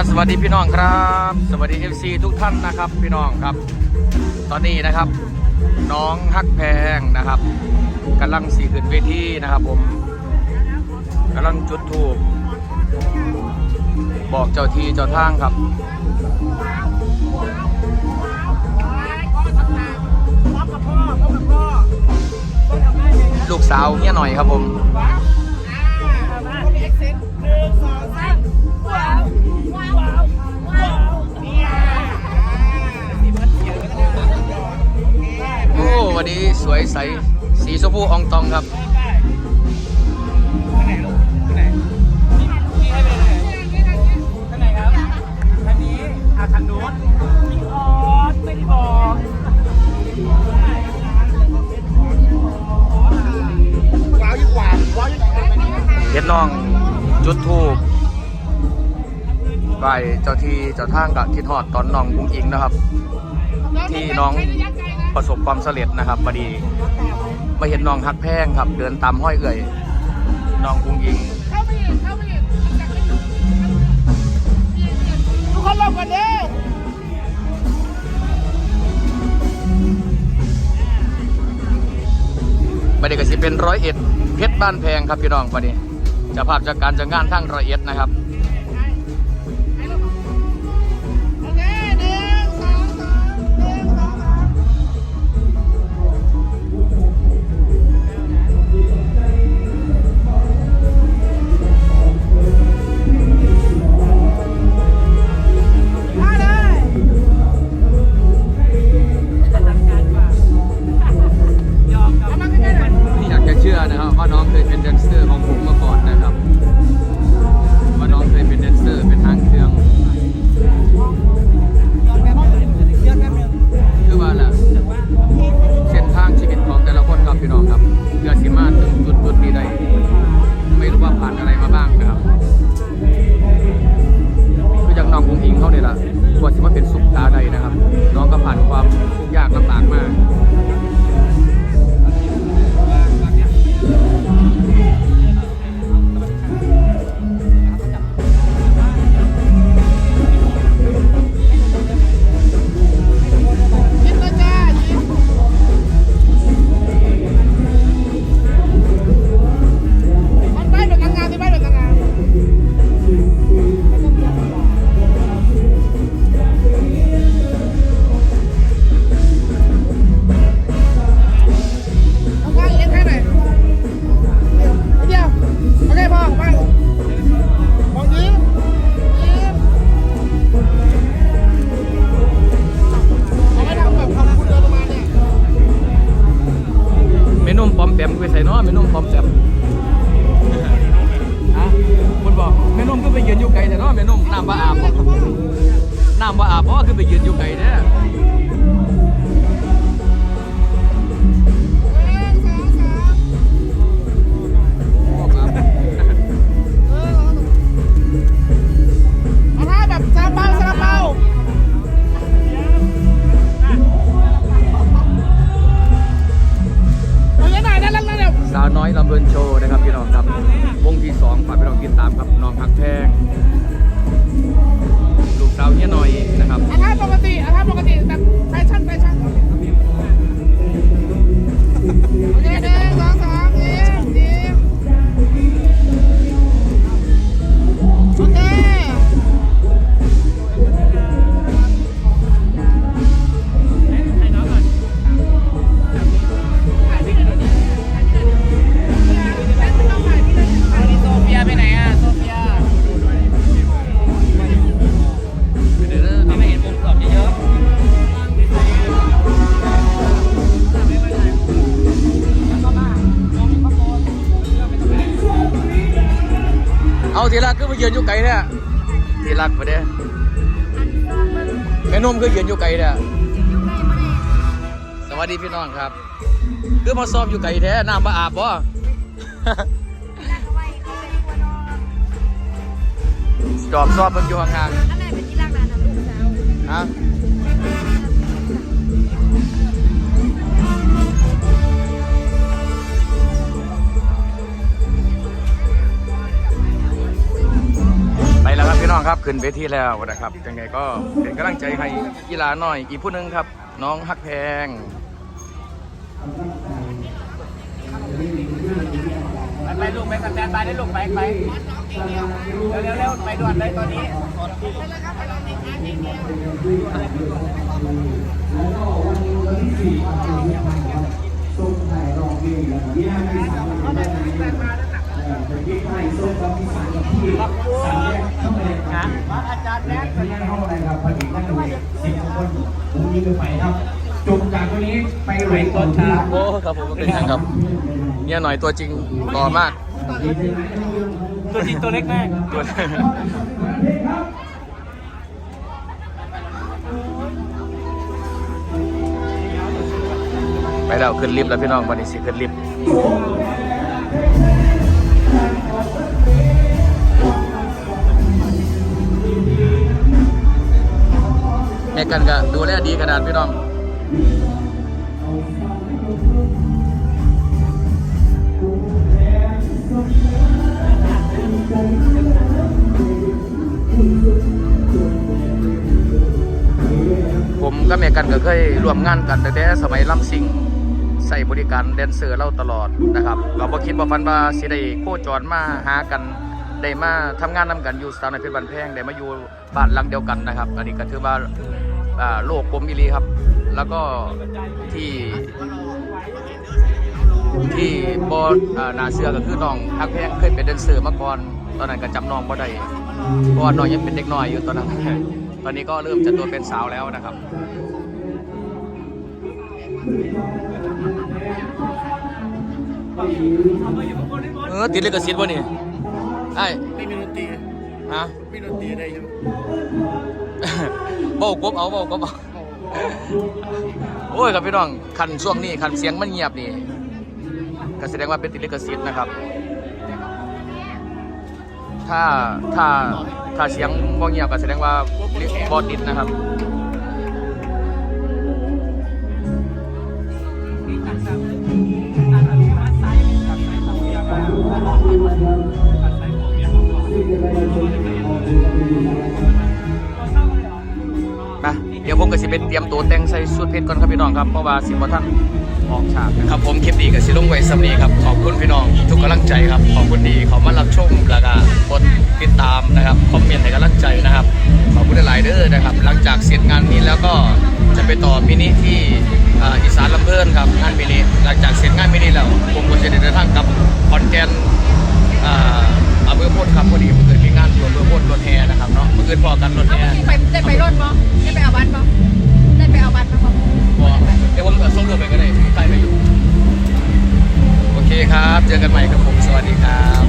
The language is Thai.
ับสวัสดีพี่น้องครับ สวัสดี FC ทุกท่านนะครับพี่น้องครับ ตอนนี้นะครับ น้องฮักแพงนะครับกำลังสีขึ้นเวทีนะครับผมกำลังจุดถูกบอกเจ้าที่เจ้าทางครับลูกสาวเฮียหน่อยครับผม ยใสสีชมพูอองตองครับเฮ็ดน้อง จุดทูบไหวเจ้าที่เจ้าทางกับคิดฮอดตอนน้องกุ้งอิงนะครับ ที่น้องประสบความสำเร็จนะครับพอดี มาเห็นน้องฮักแพงครับ เดินตามห้อยเอ่ยน้องกุ้งอิงทุกคนรอบกันเด้อบัดนี้ก็สิเป็นร้อยเอ็ดเพชรบ้านแพงครับพี่น้องบัดนี้จะภาพจากการจัดงานทั้งร้อยเอ็ดนะครับ ยากลำบากมาก นุ่มปอมแปมไปใส่เนาะแม่นุ่มพร้อมแปมฮะคุณบอกแม่นุ่มก็ไปยืนอยู่ไกลแต่เนาะแม่นุ่มน้ำบ่าอาบบ่น้ำบ่าอาบเพราะว่าคือไปยืนอยู่ไกลเนี่ยาวน้อยลำเบินโชว์นะครับพี่น้องครับ วงที่สองฝากพี่น้องติดตามครับน้องพักแพงลูกสาวเฮียหน่อยนะครับ อาท่าปกติอาท่าปกติแบ เอาทีละก็ไปยืนอยู่ไกลเนี่ยทีละไปเด้แม่นุ่มก็ยืนอยู่ไกลเนี่ยสวัสดีพี่น้องครับ คือมาซ้อมอยู่ไกลแท้น้ำมาอาบบ่จอบซ้อมมันอยู่ห่างๆฮะ น้ององครับขึ้นเวทีแล้วนะครับยังไงก็เป็นกำลังใจให้กีฬาหน่อย อีกผู้หนึงครับ น้องฮักแพงไปไปลูกไปสแตนบายได้ลูกไปไปเร็วเร็วเร็วไปด่วนเลยตอนนี้อา จารย์แม็กซ์เข้าอะไรครับผลิตนั่นเลยสิบคนผมยิงไปครับจบจากตัวนี้ไปไหลก่อนครับโอ้ครับผมเป็นยังครับเนี่ยหน่อยตัวจริงต่อมาก ตัวจริงตัวเล็กมากตัวไปแล้วขึ้นลิฟต์แล้วพี่น้องวันนี้สิขึ้นลิฟต์ ม่กันก็ดูแลดีขนาดพี่น้องผมกับแม่กันก็เคยร่วมงานกันตั้งแต่สมัยลำสิงใส่บริการแดนเซอร์เราตลอดนะครับเราบ่คิดบ่ฝันว่าสิได้โคจรมาหากันได้มาทำงานนํกันอยู่สถานพิบันแพงได้มาอยู่บ้านหลังเดียวกันนะครับ อันนี้ก็ถือว่า โลกกลมอีหลีครับ แล้วก็ที่ที่บอ่านาเสือก็คือน้องฮักแพงเคยเป็นแดนเซอร์มาก่อน ตอนนั้นก็จำน้องบ่ได้เพราะว่าน้องยังเป็นเด็กน้อยอยู่ตอนนั้น ตอนนี้ก็เริ่มจะตัวเป็นสาวแล้วนะครับเออติดลิขสิทธิ์บ่นี่ไอ้ไม่มีดนตรีฮะมีดนตรีได้อยู่ เบากบเอาเบากบเอาโอ้ยครับพี่น้องคันช่วงนี้คันเสียงมันเงียบนี่ก็แสดงว่าเป็นติดลิขสิทธิ์นะครับ ถ้าถ้าถ้าเสียงบ่เงียบก็แสดงว่าบอติดนะครับ ดี๋ยวผมก็สิเป็นเตรียมตัวแต่งใส่ชุดเพชรก่อนครับพี่น้องครับเพราะว่าสิบ่ท่านออกฉากนะครับผมคลิปดีกับสิลงไว้สำนีครับขอบคุณพี่น้องทุกกำลังใจครับขอบคุณดีขามารับชมแล้วก็กดติดตามนะครับคอมเมนต์ให้กำลังใจนะครับขอบคุณหลายเด้อนะครับ หลังจากเสร็จงานนี้แล้วก็จะไปต่อมินิที่อีสานลำเพลินครับงานมินิหลังจากเสร็จงานมินิแล้ว เจอกันใหม่ครับผม สวัสดีครับ